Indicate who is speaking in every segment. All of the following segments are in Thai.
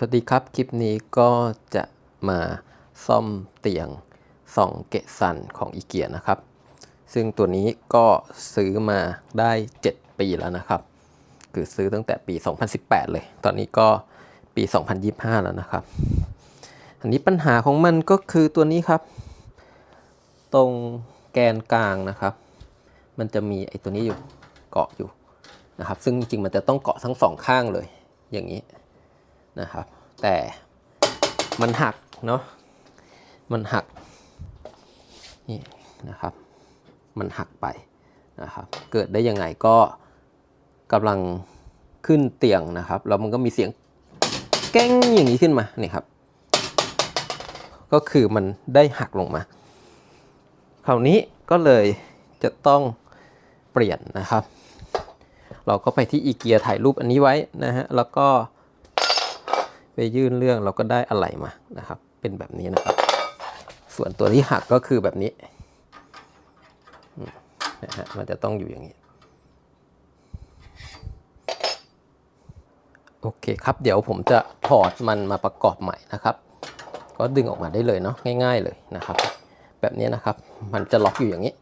Speaker 1: สวัสดีครับ คลิปนี้ก็จะมาซ่อมเตียงสองเกะซันของอีเกียนะครับ ซึ่งตัวนี้ก็ซื้อมาได้ 7 ปีแล้วนะครับ คือซื้อตั้งแต่ปี 2018 เลย ตอนนี้ก็ปี 2025 แล้วนะครับ อันนี้ปัญหาของมันก็คือตัวนี้ครับ ตรงแกนกลางนะครับ มันจะมีไอ้ตัวนี้อยู่เกาะอยู่นะครับ ซึ่งจริงๆมันจะต้องเกาะทั้งสองข้างเลยอย่างนี้ นะครับ แต่มันหักเนาะมันหักนี่นะครับ มันหักไปนะครับ เกิดได้ยังไงก็กำลังขึ้นเตียงนะครับแล้วมันก็มีเสียงแก้งอย่างนี้ขึ้นมานี่ครับ ก็คือมันได้หักลงมา คราวนี้ก็เลยจะต้องเปลี่ยนนะครับ เราก็ไปที่อีเกียถ่ายรูปอันนี้ไว้นะฮะแล้วก็ ไปยื่นเรื่องเราก็ได้อะไรมานะครับ เป็นแบบนี้นะครับ ส่วนตัวที่หักก็คือแบบนี้นะฮะมันจะต้องอยู่อย่างนี้ โอเคครับ เดี๋ยวผมจะถอดมันมาประกอบใหม่นะครับ ก็ดึงออกมาได้เลยเนาะง่าย ๆเลยนะครับ แบบนี้นะครับ มันจะล็อกอยู่อย่างนี้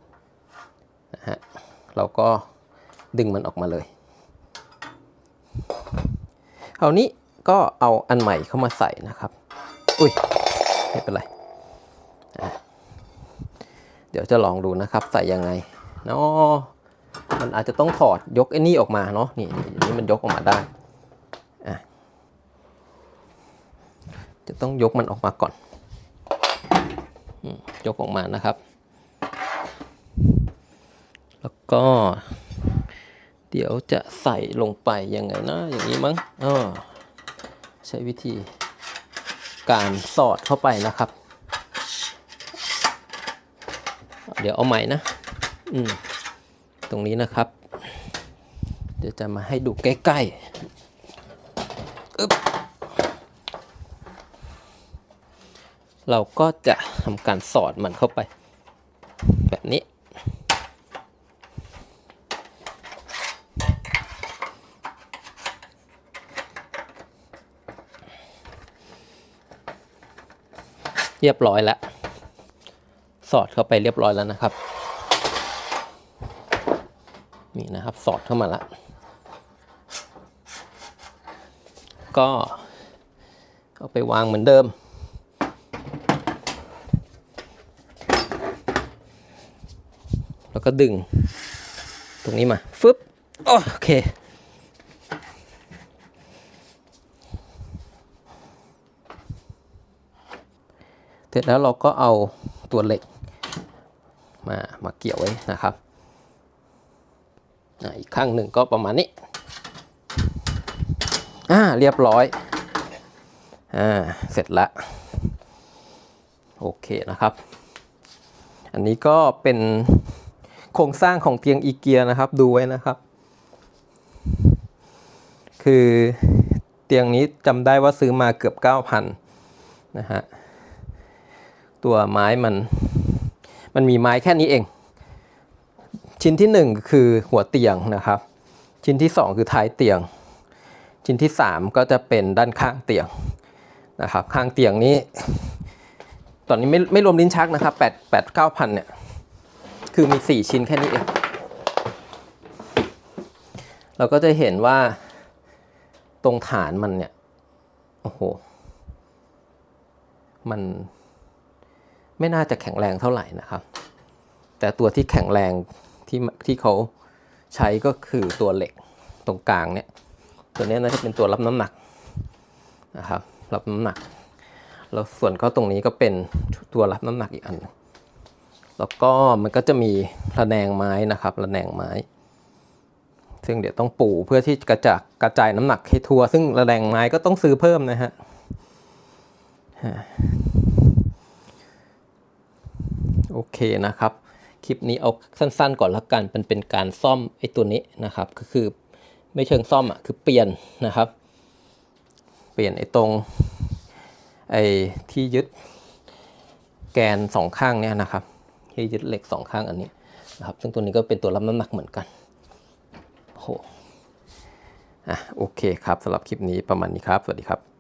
Speaker 1: นะฮะเราก็ดึงมันออกมาเลยคราวนี้ ก็เอาอันใหม่เข้ามาใส่นะครับ อุ้ยไม่เป็นไร เดี๋ยวจะลองดูนะครับ ใส่ยังไงเนาะมันอาจจะต้องถอดยกไอ้นี่ออกมาเนาะนี่อย่นี้มันยกออกมาได้อะจะต้องยกมันออกมาก่อนอยกออกมานะครับ แล้วก็ เดี๋ยวจะใส่ลงไปยังไงนะ อย่างนี้มั้งอ๋อ ใช้วิธีการสอดเข้าไปนะครับ เดี๋ยวเอาใหม่นะ อืม ตรงนี้นะครับ เดี๋ยวจะมาให้ดูใกล้ๆอึ๊บเราก็จะทำการสอดมันเข้าไป แบบนี้ รียบร้อยแล้ว สอดเข้าไปเรียบร้อยแล้วนะครับ นี่นะครับสอดเข้ามาแล้วก็เอาไปวางเหมือนเดิม แล้วก็ดึง ตรงนี้มาฟึบโอเค ร็จแล้วเราก็เอาตัวเหล็กมามาเกี่ยวไว้นะครับอีกข้างหนึ่งก็ประมาณนี้อ่าเรียบร้อยอ่าเสร็จล้วโอเคนะครับ อันนี้ก็เป็นโครงสร้างของเตียงอีเกียนะครับดูไว้นะครับ คือเตียงนี้จำได้ว่าซื้อมาเกือบ 9,000นะฮะ ตัวไม้มัน มันมีไม้แค่นี้เอง ชิ้นที่หนึ่งคือหัวเตียงนะครับ ชิ้นที่สองคือท้ายเตียง ชิ้นที่สามก็จะเป็นด้านข้างเตียงนะครับ ข้างเตียงนี้ ตอนนี้ไม่ไม่รวมลิ้นชักนะครับแปดแปดเก้าพันเนี่ย คือมีสี่ชิ้นแค่นี้เอง เราก็จะเห็นว่าตรงฐานมันเนี่ย โอ้โห มัน ไม่น่าจะแข็งแรงเท่าไหร่นะครับ แต่ตัวที่แข็งแรงที่ที่เขาใช้ก็คือตัวเหล็กตรงกลางเนี่ย ตัวนี้น่าจะเป็นตัวรับน้ำหนักนะครับ รับน้ำหนัก แล้วส่วนก็ตรงนี้ก็เป็นตัวรับน้ำหนักอีกอัน แล้วก็มันก็จะมีระแนงไม้นะครับ ระแนงไม้ ซึ่งเดี๋ยวต้องปูเพื่อที่กระจายกระจายน้ำหนักให้ทั่ว ซึ่งระแนงไม้ก็ต้องซื้อเพิ่มนะฮะ โอเคนะครับ คลิปนี้เอาสั้นๆก่อนละกันเป็นเป็นการซ่อมไอ้ตัวนี้นะครับ ก็คือไม่เชิงซ่อมอะคือเปลี่ยนนะครับ เปลี่ยนไอ้ตรงไอ้ที่ยึดแกนสองข้างเนี่ยนะครับที่ยึดเหล็กสองข้างอันนี้นะครับ ซึ่งตัวนี้ก็เป็นตัวรับน้ำหนักเหมือนกันโอ้โหอะโอเคครับสำหรับคลิปนี้ประมาณนี้ครับ สวัสดีครับ